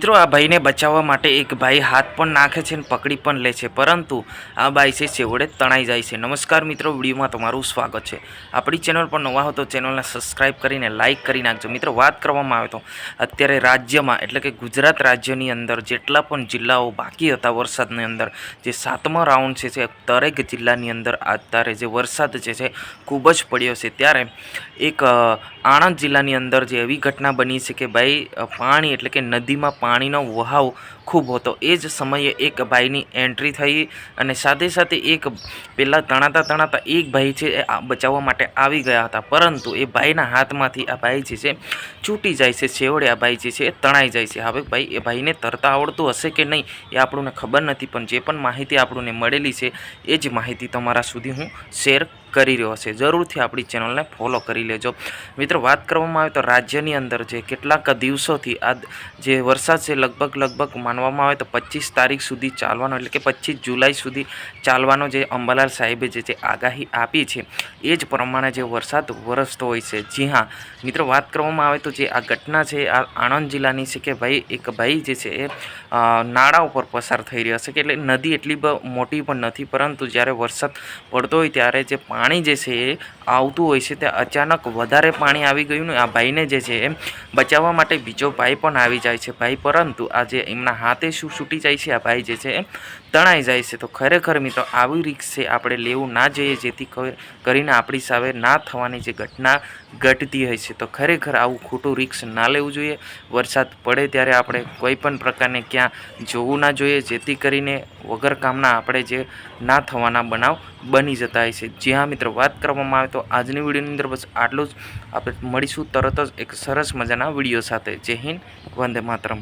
મિત્રો, આ ભાઈને બચાવવા માટે એક ભાઈ હાથ પણ નાખે છે અને પકડી પણ લે છે. પરંતુ આ ભાઈ છે, છેવડે તણાઈ જાય છે. નમસ્કાર મિત્રો, વિડીયોમાં તમારું સ્વાગત છે. આપણી ચેનલ પર નવા હો તો ચેનલને સબસ્ક્રાઇબ કરીને લાઇક કરી નાખજો. મિત્રો, વાત કરવામાં આવે તો અત્યારે રાજ્યમાં, એટલે કે ગુજરાત રાજ્યની અંદર જેટલા પણ જિલ્લાઓ બાકી હતા વરસાદની અંદર, જે સાતમા રાઉન્ડ છે, જે દરેક જિલ્લાની અંદર અત્યારે જે વરસાદ જે છે, ખૂબ જ પડ્યો છે. ત્યારે એક આણંદ જિલ્લાની અંદર જે એવી ઘટના બની છે કે ભાઈ પાણી એટલે કે નદીમાં પાણીનો વહાવ ખૂબ હતો. એ જ સમયે એક ભાઈની એન્ટ્રી થઈ અને સાથે સાથે એક પહેલાં તણાતા તણાતા એક ભાઈ છે એ બચાવવા માટે આવી ગયા હતા. પરંતુ એ ભાઈના હાથમાંથી આ ભાઈ જે છે છૂટી જાય છે. છેવડે આ ભાઈ જે છે એ તણાઈ જાય છે. હવે ભાઈ, એ ભાઈને તરતા આવડતું હશે કે નહીં એ આપણને ખબર નથી. પણ જે પણ માહિતી આપણને મળેલી છે, એ જ માહિતી તમારા સુધી હું શેર કરી રહ્યો છે જરૂરથી આપણી ચેનલને ફોલો કરી લેજો. મિત્રો, વાત કરવામાં આવે તો રાજ્યની અંદર જે કેટલાક દિવસોથી આ જે વરસાદ છે લગભગ લગભગ માનવામાં આવે તો પચીસ તારીખ સુધી ચાલવાનો, એટલે કે પચીસ જુલાઈ સુધી ચાલવાનો જે અંબાલાલ સાહેબે જે આગાહી આપી છે, એ જ પ્રમાણે જે વરસાદ વરસતો હોય છે. જી હા, મિત્રો, વાત કરવામાં આવે તો જે આ ઘટના છે, આ આણંદ જિલ્લાની છે કે ભાઈ, એક ભાઈ જે છે એ નાળા ઉપર પસાર થઈ રહ્યા છે કે એટલે નદી એટલી મોટી પણ નથી, પરંતુ જ્યારે વરસાદ પડતો હોય ત્યારે જે જે છે આવતું હોય છે તે અચાનક વધારે પાણી આવી ગયું ને આ ભાઈને જે છે એમ બચાવવા માટે બીજો ભાઈ પણ આવી જાય છે ભાઈ, પરંતુ આ જે એમના હાથે શું છૂટી જાય છે, આ ભાઈ જે છે એમ તણાઈ જાય છે. તો ખરેખર મિત્રો, આવી રીક્ષ છે આપણે લેવું ના જોઈએ, જેથી કરીને આપણી સામે ના થવાની જે ઘટના ઘટતી હોય છે. તો ખરેખર આવું ખોટું રિક્સ ના લેવું જોઈએ. વરસાદ પડે ત્યારે આપણે કોઈ પણ પ્રકારને ક્યાં જોવું ના જોઈએ, જેથી કરીને વગર કામના આપણે જે ના થવાના બનાવ બની જતા હોય છે. જ્યાં મિત્રો, વાત કરવામાં આવે તો આજની વિડીયોની અંદર બસ આટલું જ. આપણે મળીશું તરત જ એક સરસ મજાના વીડિયો સાથે. જય હિન્દ, વંદે માતરમ.